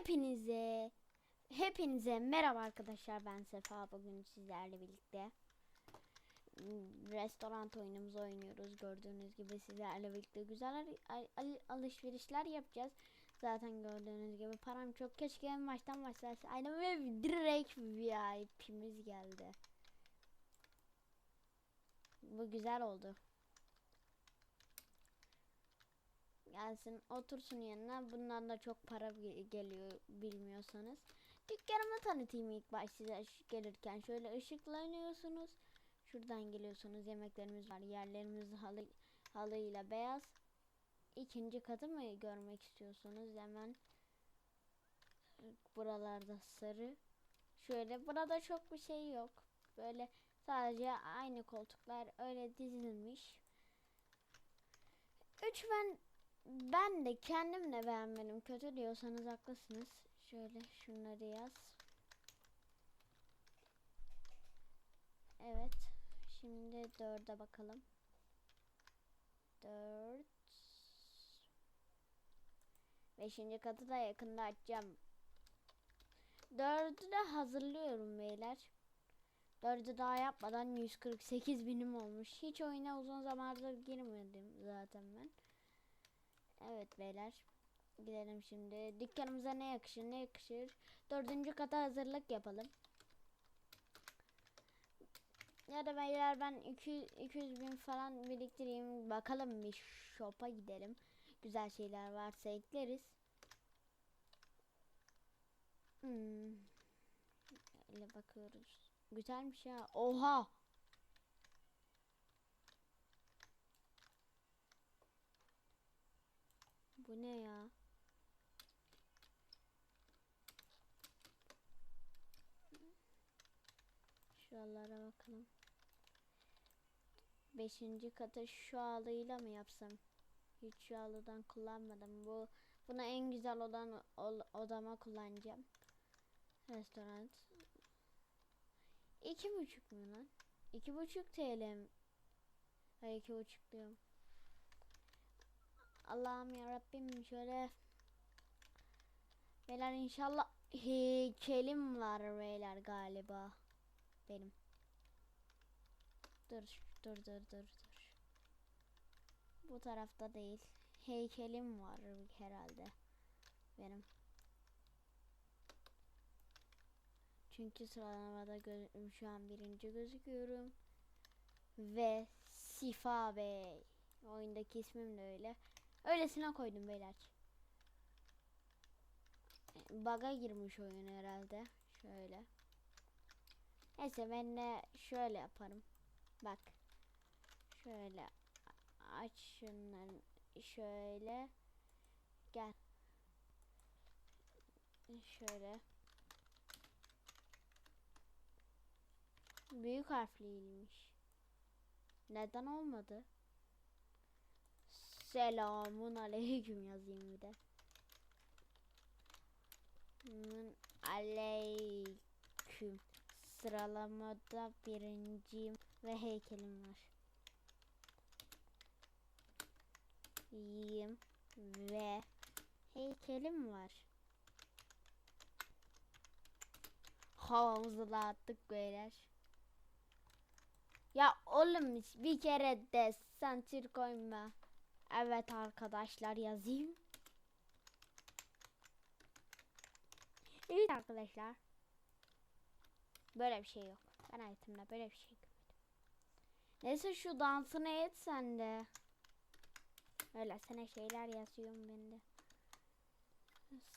Hepinize hepinize merhaba arkadaşlar. Ben Sefa. Bugün sizlerle birlikte restoran oyunumuzu oynuyoruz. Gördüğünüz gibi sizlerle birlikte güzel al- al- alışverişler yapacağız. Zaten gördüğünüz gibi param çok. Keşke en baştan başlasaydım ve direkt VIP'miz geldi. Bu güzel oldu gelsin otursun yanına. Bundan da çok para ge- geliyor bilmiyorsanız. Dükkanımı tanıtayım ilk baş size gelirken. Şöyle ışıklanıyorsunuz. Şuradan geliyorsunuz. Yemeklerimiz var. Yerlerimiz halı halıyla beyaz. İkinci katı mı görmek istiyorsunuz? Hemen buralarda sarı. Şöyle burada çok bir şey yok. Böyle sadece aynı koltuklar öyle dizilmiş. Üç ben ben de kendim de beğenmedim. Kötü diyorsanız haklısınız. Şöyle şunları yaz. Evet. Şimdi dörde bakalım. Dört. Beşinci katı da yakında açacağım. Dördü de hazırlıyorum beyler. Dördü daha yapmadan 148 binim olmuş. Hiç oyuna uzun zamandır girmedim zaten ben. Evet beyler. Gidelim şimdi. Dükkanımıza ne yakışır ne yakışır. Dördüncü kata hazırlık yapalım. Ya da beyler ben 200, 200 bin falan biriktireyim. Bakalım bir shop'a gidelim. Güzel şeyler varsa ekleriz. Hmm. Öyle bakıyoruz. Güzelmiş ya. Oha. Bu ne ya? Şuralara bakalım. Beşinci katı şu halıyla mı yapsam? Hiç şu halıdan kullanmadım. Bu buna en güzel odan ol- odama kullanacağım. Restoran. İki buçuk mu lan? İki buçuk TL mi? Hayır iki buçuk diyorum. Allah'ım ya Rabbim şöyle Beyler inşallah heykelim var beyler galiba benim. Dur dur dur dur dur. Bu tarafta değil. Heykelim var herhalde benim. Çünkü sıralamada şu an birinci gözüküyorum. Ve Sifa Bey. Oyundaki ismim de öyle. Öylesine koydum beyler. Baga girmiş oyun herhalde. Şöyle. Neyse ben de şöyle yaparım. Bak. Şöyle aç şunları şöyle. Gel. Şöyle. Büyük harfliymiş. Neden olmadı? Selamun aleyküm yazayım bir de. Aleyküm. Sıralamada birinciyim ve heykelim var. İyiyim ve heykelim var. Havamızı dağıttık beyler. Ya oğlum bir kere de sentir koyma. Evet arkadaşlar yazayım. Evet arkadaşlar. Böyle bir şey yok. Ben hayatımda böyle bir şey görmedim. Neyse şu dansını et sen de. Öyle sana şeyler yazıyorum ben de.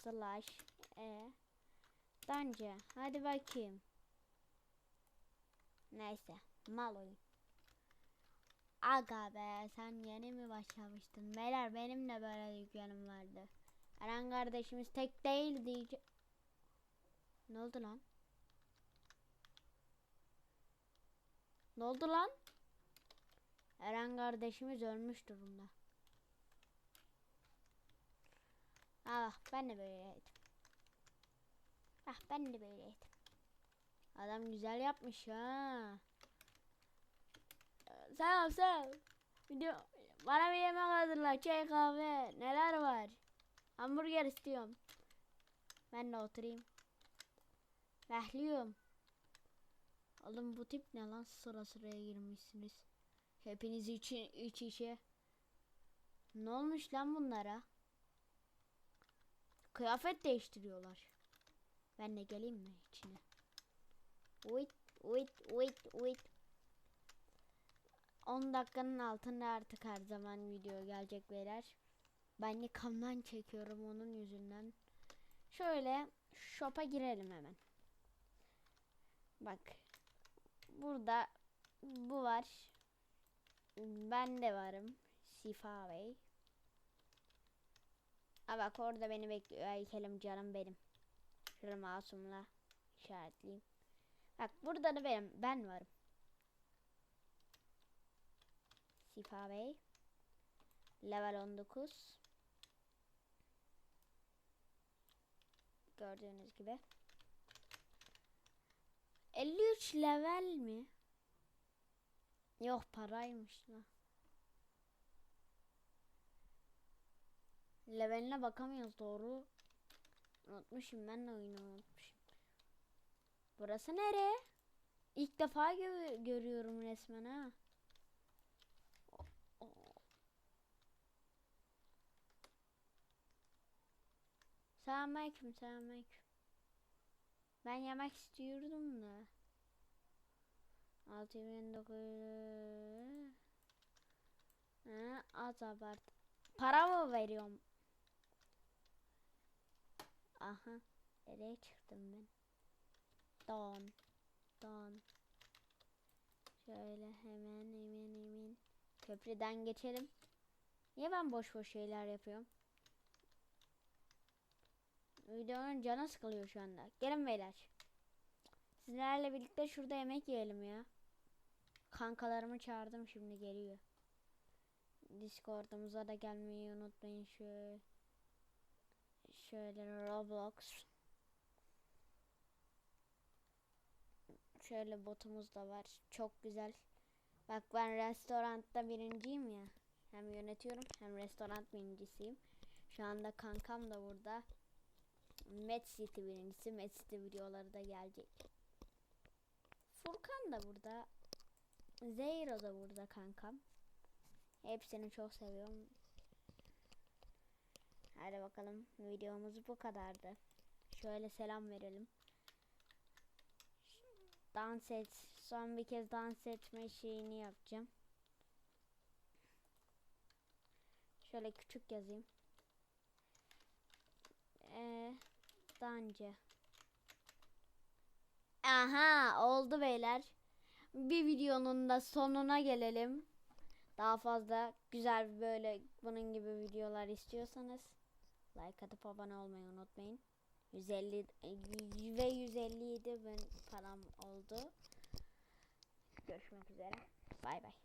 Slash. E. Bence. Hadi bakayım. Neyse. Mal oyun. Aga be sen yeni mi başlamıştın? Beyler benim de böyle dükkanım vardı. Eren kardeşimiz tek değil diyece... Ne oldu lan? Ne oldu lan? Eren kardeşimiz ölmüş durumda. Ah ben de böyleydim. Ah ben de böyleydim. Adam güzel yapmış ha. Selam selam. Video bana bir yemek hazırla. Çay kahve neler var? Hamburger istiyorum. Ben de oturayım. Bekliyorum. Oğlum bu tip ne lan sıra sıraya girmişsiniz. Hepiniz için iç içe. Ne olmuş lan bunlara? Kıyafet değiştiriyorlar. Ben de geleyim mi içine? Wait, wait, wait, wait. 10 dakikanın altında artık her zaman video gelecek beyler. Ben yakamdan çekiyorum onun yüzünden. Şöyle shop'a girelim hemen. Bak. Burada bu var. Ben de varım. Sifa Bey. Aa bak orada beni bekliyor heykelim canım benim. Şöyle masumla işaretleyeyim. Bak burada da benim. Ben varım. Sifa Bey. Level 19. Gördüğünüz gibi. 53 level mi? Yok paraymış la. Leveline bakamıyoruz doğru. Unutmuşum ben de oyunu unutmuşum. Burası nere? İlk defa gö- görüyorum resmen ha. Selamünaleyküm, selamünaleyküm. Ben yemek istiyordum da. 6900 Ha, az abart. Para mı veriyorum? Aha. Nereye çıktım ben? Don. Don. Şöyle hemen hemen hemen. Köprüden geçelim. Niye ben boş boş şeyler yapıyorum? Videonun canı sıkılıyor şu anda. Gelin beyler. Sizlerle birlikte şurada yemek yiyelim ya. Kankalarımı çağırdım şimdi geliyor. Discord'umuza da gelmeyi unutmayın şöyle. Şöyle Roblox. Şöyle botumuz da var. Çok güzel. Bak ben restoranda birinciyim ya. Hem yönetiyorum hem restoran birincisiyim. Şu anda kankam da burada. Met City birincisi. Met City videoları da gelecek. Furkan da burada. Zeyro da burada kankam. Hepsini çok seviyorum. Hadi bakalım videomuz bu kadardı. Şöyle selam verelim. Dans et. Son bir kez dans etme şeyini yapacağım. Şöyle küçük yazayım. Ee, Dancı. Aha oldu beyler. Bir videonun da sonuna gelelim. Daha fazla güzel böyle bunun gibi videolar istiyorsanız like atıp abone olmayı unutmayın. 150 ve 157 bin falan oldu. Görüşmek üzere. Bay bay.